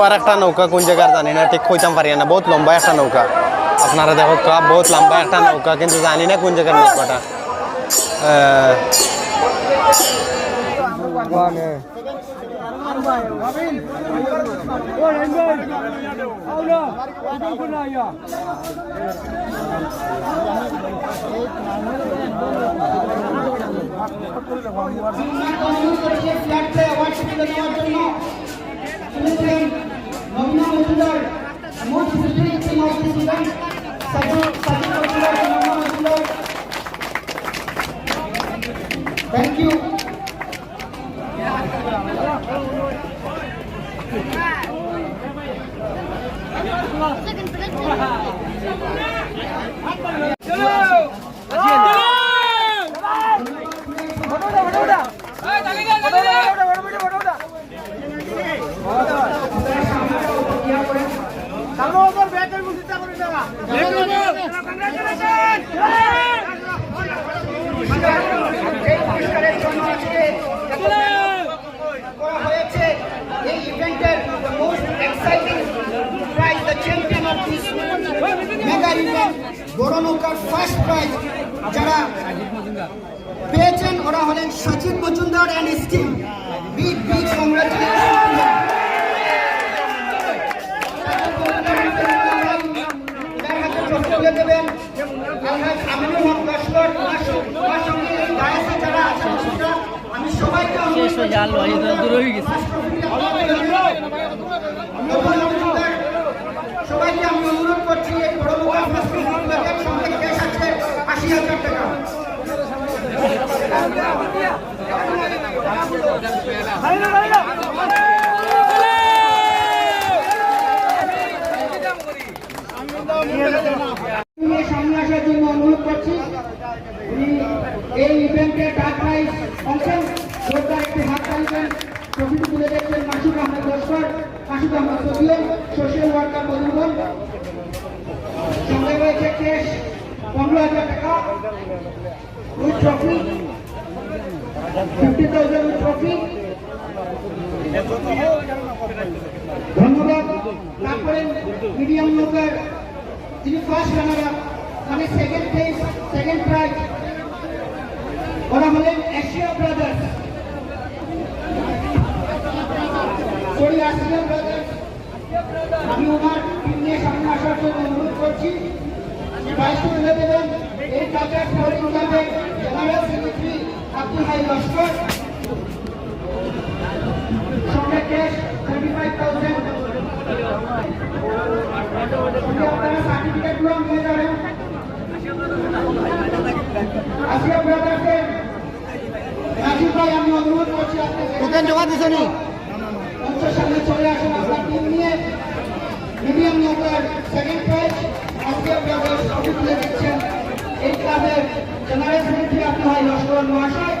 আর একটা নৌকা কোন জায়গার জানি না ঠিক কইতাম পারি না বহুত লম্বা একটা নৌকা আপনারা দেখো কা বহুত লম্বা একটা নৌকা কিন্তু জানি না কোন জায়গার নৌকাটা আহ, flat Saygılar. Mutlu bir ihtimal sizden. Saygılar. Most exciting prize the champion of this mega বড় নৌকার ফার্স্ট প্রাইজ যারা পেয়েছেন, ওরা হলেন সচিন মজুমদার অ্যান্ড স্টিম সবাইকে আমি অনুরোধ করছি এই বড় আছে আশি হাজার টাকা। সামনে আসার জন্য অনুরোধ করছি। এই ইভেন্টে টাক অংশে টানবেন ট্রফিটি তুলে দেখছেন মাসুদ আহমেদ লস্কর, মাসুদ আহমেদ সবিয়ন সোশ্যাল ওয়ার্কার মধুবন সঙ্গে রয়েছে কেশ, পনেরো হাজার টাকা। With trophy fifty thousand with trophy ধন্যবাদ। তারপরে মিডিয়াম নৌকার যিনি ফার্স্ট রানার আপ মানে সেকেন্ড সেকেন্ড প্রাইজ ওরা হলেন এশিয়া ব্রাদার্স সরি আসিয়া আমি ওনার টিম নিয়ে সামনে আসার জন্য অনুরোধ করছি। তুলে দেবেন এই কাজের পরে ক্লাবের জেনারেল সেক্রেটারি আব্দুল হাই লস্কর। সঙ্গে ক্যাশ থার্টি ফাইভ থাউজেন্ড আপনারা সার্টিফিকেটগুলো নিয়ে যাবেন। আসিয়া ব্রাদার্সের। আমি অনুরোধ করছি আপনাদের জমা দিছনি মঞ্চের সামনে চলে আসুন আপনার টিম নিয়ে। মিডিয়াম নৌকার second prize Asia Brothers trophy তুলে দিচ্ছেন। এই ক্লাবের জেনারেল সেক্রেটারি আপনি হয় লস্কর মহাশয়।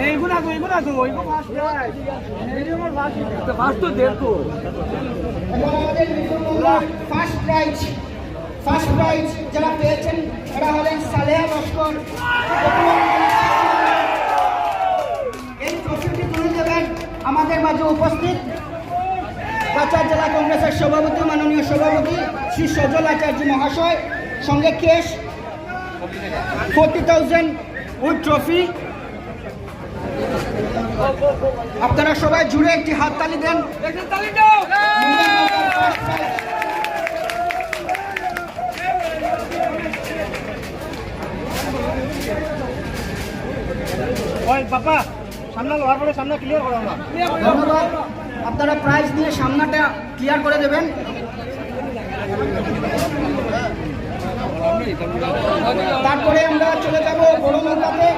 এইগুলো ফার্স্ট প্রাইজ ফার্স্ট প্রাইজ যারা পেয়েছেন এরা হলেন এই ট্রফিটি আমাদের মাঝে উপস্থিত কাছাড় জেলা কংগ্রেসের সভাপতি, মাননীয় সভাপতি শ্রী সজল আচার্য মহাশয়, সঙ্গে কেশ ফোরটি থাউজেন্ড উইথ ট্রফি আপনারা সবাই জুড়ে একটি হাততালি দেন। ওই বাবা সামনে লোহার পরে সামনে ক্লিয়ার করো না ধন্যবাদ। আপনারা প্রাইজ দিয়ে সামনাটা ক্লিয়ার করে দেবেন। তারপরে আমরা চলে যাব বড় নৌকাতে